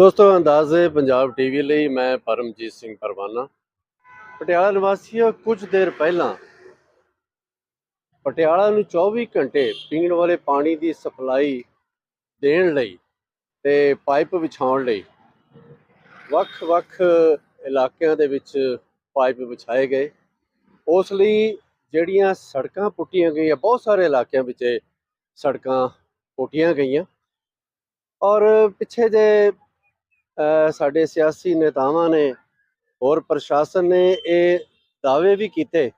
ਦੋਸਤੋ, ਅੰਦਾਜ਼ੇ ਪੰਜਾਬ ਟੀਵੀ ਲਈ ਮੈਂ ਪਰਮਜੀਤ ਸਿੰਘ ਪਰਵਾਨਾ। ਪਟਿਆਲਾ ਨਿਵਾਸੀਓ, ਕੁਝ ਦੇਰ ਪਹਿਲਾਂ ਪਟਿਆਲਾ ਨੂੰ 24 ਘੰਟੇ ਪੀਣ ਵਾਲੇ ਪਾਣੀ ਦੀ ਸਪਲਾਈ ਦੇਣ ਲਈ ਤੇ ਪਾਈਪ ਵਿਛਾਉਣ ਲਈ ਵੱਖ-ਵੱਖ ਇਲਾਕਿਆਂ ਦੇ ਵਿੱਚ ਪਾਈਪ ਵਿਛਾਏ ਗਏ। ਉਸ ਲਈ ਜਿਹੜੀਆਂ ਸੜਕਾਂ ਪੁੱਟੀਆਂ ਗਈਆਂ, ਬਹੁਤ ਸਾਰੇ ਇਲਾਕਿਆਂ ਵਿੱਚ ਸੜਕਾਂ ਪੁੱਟੀਆਂ ਗਈਆਂ। ਔਰ ਪਿੱਛੇ ਜੇ ਸਾਡੇ ਸਿਆਸੀ ਨੇਤਾਵਾਂ ਨੇ ਹੋਰ ਪ੍ਰਸ਼ਾਸਨ ਨੇ ਇਹ ਦਾਅਵੇ ਵੀ ਕੀਤੇ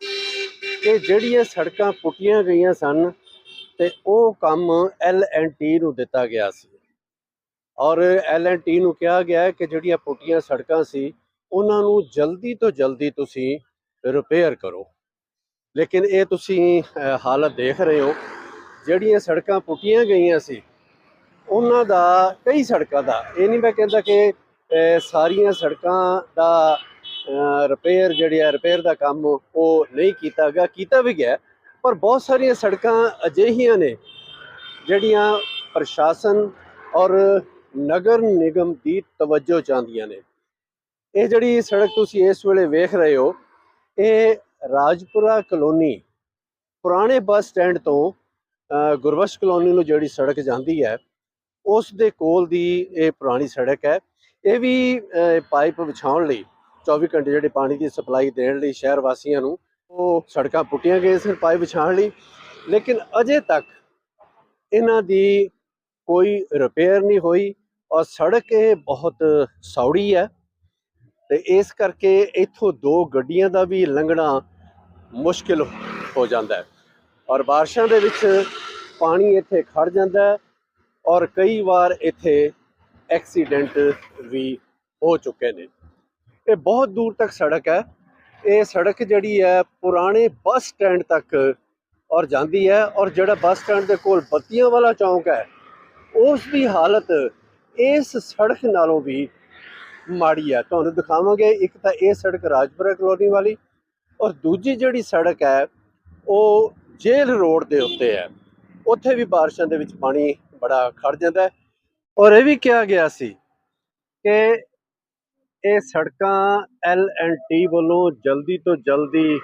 ਕਿ ਜਿਹੜੀਆਂ ਸੜਕਾਂ ਪੁੱਟੀਆਂ ਗਈਆਂ ਸਨ ਤੇ ਉਹ ਕੰਮ ਐਲ ਐਂਡ ਟੀ ਨੂੰ ਦਿੱਤਾ ਗਿਆ ਸੀ। ਔਰ ਐਲ ਐਂਡ ਟੀ ਨੂੰ ਕਿਹਾ ਗਿਆ ਕਿ ਜਿਹੜੀਆਂ ਪੁੱਟੀਆਂ ਸੜਕਾਂ ਸੀ, ਉਹਨਾਂ ਨੂੰ ਜਲਦੀ ਤੋਂ ਜਲਦੀ ਤੁਸੀਂ ਰਿਪੇਅਰ ਕਰੋ। ਲੇਕਿਨ ਇਹ ਤੁਸੀਂ ਹਾਲਤ ਦੇਖ ਰਹੇ ਹੋ, ਜਿਹੜੀਆਂ ਸੜਕਾਂ ਪੁੱਟੀਆਂ ਗਈਆਂ ਸੀ, ਉਹਨਾਂ ਦਾ, ਕਈ ਸੜਕਾਂ ਦਾ, ਇਹ ਨਹੀਂ ਮੈਂ ਕਹਿੰਦਾ ਕਿ ਅਹ, ਸਾਰੀਆਂ ਸੜਕਾਂ ਦਾ ਰਿਪੇਅਰ ਜਿਹੜੀ ਹੈ ਰਿਪੇਅਰ ਦਾ ਕੰਮ ਉਹ ਨਹੀਂ ਕੀਤਾ ਗਿਆ ਕੀਤਾ ਵੀ ਗਿਆ ਪਰ ਬਹੁਤ ਸਾਰੀਆਂ ਸੜਕਾਂ ਅਜਿਹੀਆਂ ਨੇ ਜਿਹੜੀਆਂ ਪ੍ਰਸ਼ਾਸਨ ਔਰ ਨਗਰ ਨਿਗਮ ਦੀ ਤਵੱਜੋ ਚਾਹੁੰਦੀਆਂ ਨੇ। ਇਹ ਜਿਹੜੀ ਸੜਕ ਤੁਸੀਂ ਇਸ ਵੇਲੇ ਵੇਖ ਰਹੇ ਹੋ ਇਹ ਰਾਜਪੁਰਾ ਕਲੋਨੀ ਪੁਰਾਣੇ ਬੱਸ ਸਟੈਂਡ ਤੋਂ ਅਹ, ਗੁਰਬਖਸ਼ ਕਲੋਨੀ ਨੂੰ ਜਿਹੜੀ ਸੜਕ ਜਾਂਦੀ ਹੈ ਉਸ ਦੇ ਕੋਲ ਦੀ ਇਹ ਪੁਰਾਣੀ ਸੜਕ ਹੈ। ਇਹ ਵੀ ਪਾਈਪ ਵਿਛਾਉਣ ਲਈ 24 ਘੰਟੇ ਜਿਹੜੇ ਪਾਣੀ ਦੀ ਸਪਲਾਈ ਦੇਣ ਲਈ ਸ਼ਹਿਰ ਵਾਸੀਆਂ ਨੂੰ ਉਹ ਸੜਕਾਂ ਪੁੱਟੀਆਂ ਗਈਆਂ ਸੀ ਪਾਈਪ ਵਿਛਾਉਣ ਲਈ। ਲੇਕਿਨ ਅਜੇ ਤੱਕ ਇਹਨਾਂ ਦੀ ਕੋਈ ਰਿਪੇਅਰ ਨਹੀਂ ਹੋਈ ਔਰ ਸੜਕ ਇਹ ਬਹੁਤ ਸੌੜੀ ਹੈ ਤੇ ਇਸ ਕਰਕੇ ਇੱਥੋਂ ਦੋ ਗੱਡੀਆਂ ਦਾ ਵੀ ਲੰਘਣਾ ਮੁਸ਼ਕਿਲ ਹੋ ਜਾਂਦਾ ਹੈ ਔਰ ਬਾਰਿਸ਼ਾਂ ਦੇ ਵਿੱਚ ਪਾਣੀ ਇੱਥੇ ਖੜ ਜਾਂਦਾ ਔਰ ਕਈ ਵਾਰ ਇੱਥੇ ਐਕਸੀਡੈਂਟ ਵੀ ਹੋ ਚੁੱਕੇ ਨੇ। ਇਹ ਬਹੁਤ ਦੂਰ ਤੱਕ ਸੜਕ ਹੈ। ਇਹ ਸੜਕ ਜਿਹੜੀ ਹੈ, ਪੁਰਾਣੇ ਬੱਸ ਸਟੈਂਡ ਤੱਕ ਔਰ ਜਾਂਦੀ ਹੈ ਔਰ ਜਿਹੜਾ ਬੱਸ ਸਟੈਂਡ ਦੇ ਕੋਲ ਬੱਤੀਆਂ ਵਾਲਾ ਚੌਂਕ ਹੈ, ਉਸ ਦੀ ਹਾਲਤ ਇਸ ਸੜਕ ਨਾਲੋਂ ਵੀ ਮਾੜੀ ਹੈ। ਤੁਹਾਨੂੰ ਦਿਖਾਵਾਂਗੇ, ਇੱਕ ਤਾਂ ਇਹ ਸੜਕ ਰਾਜਪੁਰਾ ਕਲੋਨੀ ਵਾਲੀ ਔਰ ਦੂਜੀ ਜਿਹੜੀ ਸੜਕ ਹੈ, ਉਹ ਜੇਲ੍ਹ ਰੋਡ ਦੇ ਉੱਤੇ ਹੈ। ਉੱਥੇ ਵੀ ਬਾਰਿਸ਼ਾਂ ਦੇ ਵਿੱਚ ਪਾਣੀ ਬੜਾ ਖੜ ਜਾਂਦਾ ਹੈ। ਔਰ ਇਹ ਵੀ ਕਿਹਾ ਗਿਆ ਸੀ ਕਿ ਇਹ ਸੜਕਾਂ ਐਲ ਐਂਡ ਟੀ ਵੱਲੋਂ ਜਲਦੀ ਤੋਂ ਜਲਦੀ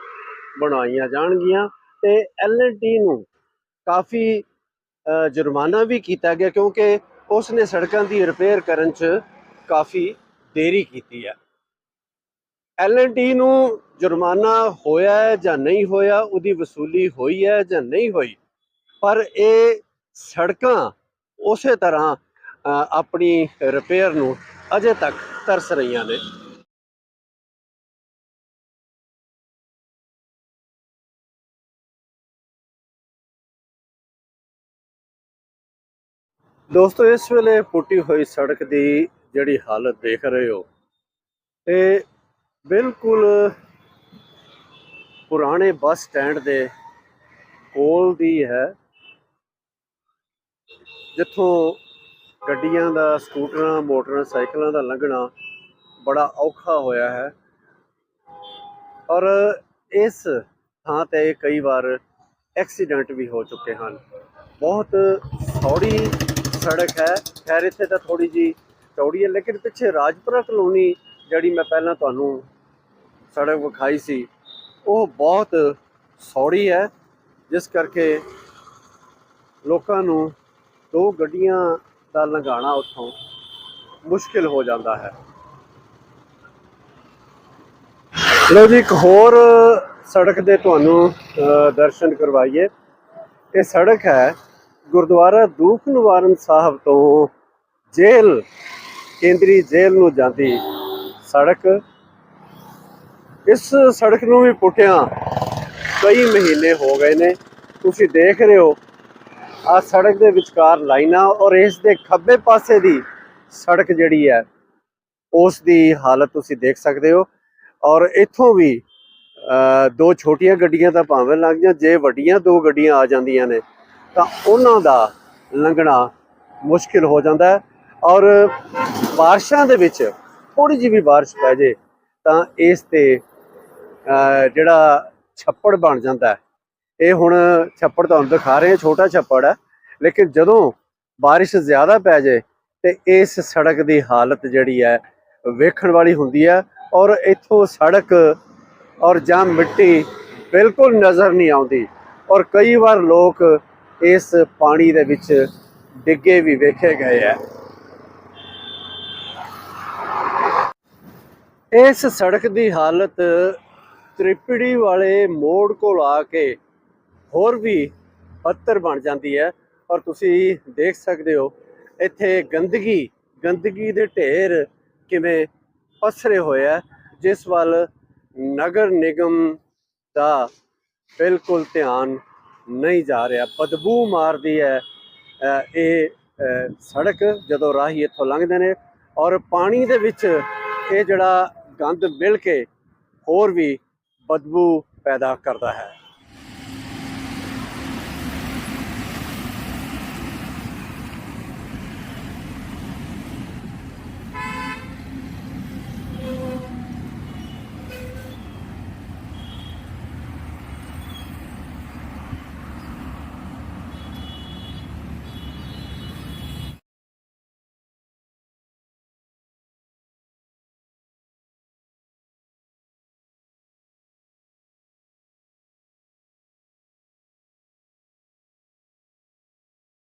ਬਣਾਈਆਂ ਜਾਣਗੀਆਂ ਤੇ ਐਲ ਐਂਡ ਟੀ ਨੂੰ ਕਾਫੀ ਜੁਰਮਾਨਾ ਵੀ ਕੀਤਾ ਗਿਆ ਕਿਉਂਕਿ ਉਸ ਨੇ ਸੜਕਾਂ ਦੀ ਰਿਪੇਅਰ ਕਰਨ 'ਚ ਕਾਫੀ ਦੇਰੀ ਕੀਤੀ ਹੈ। ਐਲ ਐਂਡ ਟੀ ਨੂੰ ਜੁਰਮਾਨਾ ਹੋਇਆ ਹੈ ਜਾਂ ਨਹੀਂ ਹੋਇਆ, ਉਹਦੀ ਵਸੂਲੀ ਹੋਈ ਹੈ ਜਾਂ ਨਹੀਂ ਹੋਈ, ਪਰ ਇਹ ਸੜਕਾਂ ਉਸੇ ਤਰ੍ਹਾਂ ਆਪਣੀ ਰਿਪੇਅਰ ਨੂੰ ਅਜੇ ਤੱਕ ਤਰਸ ਰਹੀਆਂ ਨੇ। ਦੋਸਤੋ, ਇਸ ਵੇਲੇ ਪੁੱਟੀ ਹੋਈ ਸੜਕ ਦੀ ਜਿਹੜੀ ਹਾਲਤ ਦੇਖ ਰਹੇ ਹੋ, ਇਹ ਬਿਲਕੁਲ ਪੁਰਾਣੇ ਬੱਸ ਸਟੈਂਡ ਦੇ ਕੋਲ ਦੀ ਹੈ, ਜਿੱਥੋਂ ਗੱਡੀਆਂ ਦਾ, ਸਕੂਟਰਾਂ, ਮੋਟਰਾਂ, ਸਾਈਕਲਾਂ ਦਾ ਲੰਘਣਾ ਬੜਾ ਔਖਾ ਹੋਇਆ ਹੈ। ਔਰ ਇਸ ਥਾਂ ਤੇ ਕਈ ਵਾਰ ਐਕਸੀਡੈਂਟ ਵੀ ਹੋ ਚੁੱਕੇ ਹਨ। ਬਹੁਤ ਸੌੜੀ ਸੜਕ ਹੈ। ਖੈਰ, ਇੱਥੇ ਤਾਂ ਥੋੜੀ ਜੀ ਚੌੜੀ ਹੈ, ਲੇਕਿਨ ਪਿੱਛੇ ਰਾਜਪੁਰਾ ਕਲੋਨੀ ਜਿਹੜੀ ਮੈਂ ਪਹਿਲਾਂ ਤੁਹਾਨੂੰ ਸੜਕ ਵਿਖਾਈ ਸੀ, ਉਹ ਬਹੁਤ ਸੌੜੀ ਹੈ। ਜਿਸ ਕਰਕੇ ਲੋਕਾਂ ਨੂੰ ਦੋ ਗੱਡੀਆਂ ਦਾ ਲੰਘਾਣਾ ਉੱਥੋਂ ਮੁਸ਼ਕਿਲ ਹੋ ਜਾਂਦਾ ਹੈ। ਲੋ ਜੀ, ਇੱਕ ਹੋਰ ਸੜਕ ਦੇ ਤੁਹਾਨੂੰ ਦਰਸ਼ਨ ਕਰਵਾਈਏ। ਇਹ ਸੜਕ ਹੈ ਗੁਰਦੁਆਰਾ ਦੂਖ ਨਿਵਾਰਨ ਸਾਹਿਬ ਤੋਂ ਜੇਲ੍ਹ, ਕੇਂਦਰੀ ਜੇਲ੍ਹ ਨੂੰ ਜਾਂਦੀ ਸੜਕ। ਇਸ ਸੜਕ ਨੂੰ ਵੀ ਪੁੱਟਿਆ ਕਈ ਮਹੀਨੇ ਹੋ ਗਏ ਨੇ। ਤੁਸੀਂ ਦੇਖ ਰਹੇ ਹੋ ਆ ਸੜਕ ਦੇ ਵਿਚਕਾਰ ਲਾਈਨਾਂ ਔਰ ਇਸ ਦੇ ਖੱਬੇ ਪਾਸੇ ਦੀ ਸੜਕ ਜਿਹੜੀ ਹੈ, ਉਸ ਦੀ ਹਾਲਤ ਤੁਸੀਂ ਦੇਖ ਸਕਦੇ ਹੋ। ਔਰ ਇੱਥੋਂ ਵੀ ਦੋ ਛੋਟੀਆਂ ਗੱਡੀਆਂ ਤਾਂ ਭਾਵੇਂ ਲੰਘ ਜਾਂ ਜੇ ਵੱਡੀਆਂ ਦੋ ਗੱਡੀਆਂ ਆ ਜਾਂਦੀਆਂ ਨੇ, ਤਾਂ ਉਹਨਾਂ ਦਾ ਲੰਘਣਾ ਮੁਸ਼ਕਿਲ ਹੋ ਜਾਂਦਾ ਹੈ। ਔਰ ਬਾਰਿਸ਼ਾਂ ਦੇ ਵਿੱਚ ਥੋੜੀ ਜਿਹੀ ਵੀ ਬਾਰਿਸ਼ ਪੈ ਜੇ, ਤਾਂ ਇਸ ਤੇ ਜਿਹੜਾ ਛੱਪੜ ਬਣ ਜਾਂਦਾ ਹੈ ਇਹ ਹੁਣ ਛੱਪੜ ਤੁਹਾਨੂੰ ਦਿਖਾ ਰਹੇ ਹਾਂ, ਛੋਟਾ ਛੱਪੜ ਹੈ। ਲੇਕਿਨ ਜਦੋਂ ਬਾਰਿਸ਼ ਜ਼ਿਆਦਾ ਪੈ ਜਾਏ ਤੇ ਇਸ ਸੜਕ ਦੀ ਹਾਲਤ ਜਿਹੜੀ ਹੈ ਵੇਖਣ ਵਾਲੀ ਹੁੰਦੀ ਹੈ ਔਰ ਇੱਥੋਂ ਸੜਕ ਔਰ ਜਾਂ ਮਿੱਟੀ ਬਿਲਕੁਲ ਨਜ਼ਰ ਨਹੀਂ ਆਉਂਦੀ ਔਰ ਕਈ ਵਾਰ ਲੋਕ ਇਸ ਪਾਣੀ ਦੇ ਵਿੱਚ ਡਿੱਗੇ ਵੀ ਵੇਖੇ ਗਏ ਹੈ। ਇਸ ਸੜਕ ਦੀ ਹਾਲਤ ਤ੍ਰਿਪੜੀ ਵਾਲੇ ਮੋੜ ਕੋਲ ਆ ਕੇ ਹੋਰ ਵੀ ਪੱਤਰ ਬਣ ਜਾਂਦੀ ਹੈ। ਔਰ ਤੁਸੀਂ ਦੇਖ ਸਕਦੇ ਹੋ, ਇੱਥੇ ਗੰਦਗੀ ਗੰਦਗੀ ਦੇ ਢੇਰ ਕਿਵੇਂ ਪਸਰੇ ਹੋਏ ਆ, ਜਿਸ ਵੱਲ ਨਗਰ ਨਿਗਮ ਦਾ ਬਿਲਕੁਲ ਧਿਆਨ ਨਹੀਂ ਜਾ ਰਿਹਾ। ਬਦਬੂ ਮਾਰਦੀ ਹੈ ਇਹ ਸੜਕ ਜਦੋਂ ਰਾਹੀ ਇੱਥੋਂ ਲੰਘਦੇ ਨੇ ਔਰ ਪਾਣੀ ਦੇ ਵਿੱਚ ਇਹ ਜਿਹੜਾ ਗੰਦ ਮਿਲ ਕੇ ਹੋਰ ਵੀ ਬਦਬੂ ਪੈਦਾ ਕਰਦਾ ਹੈ।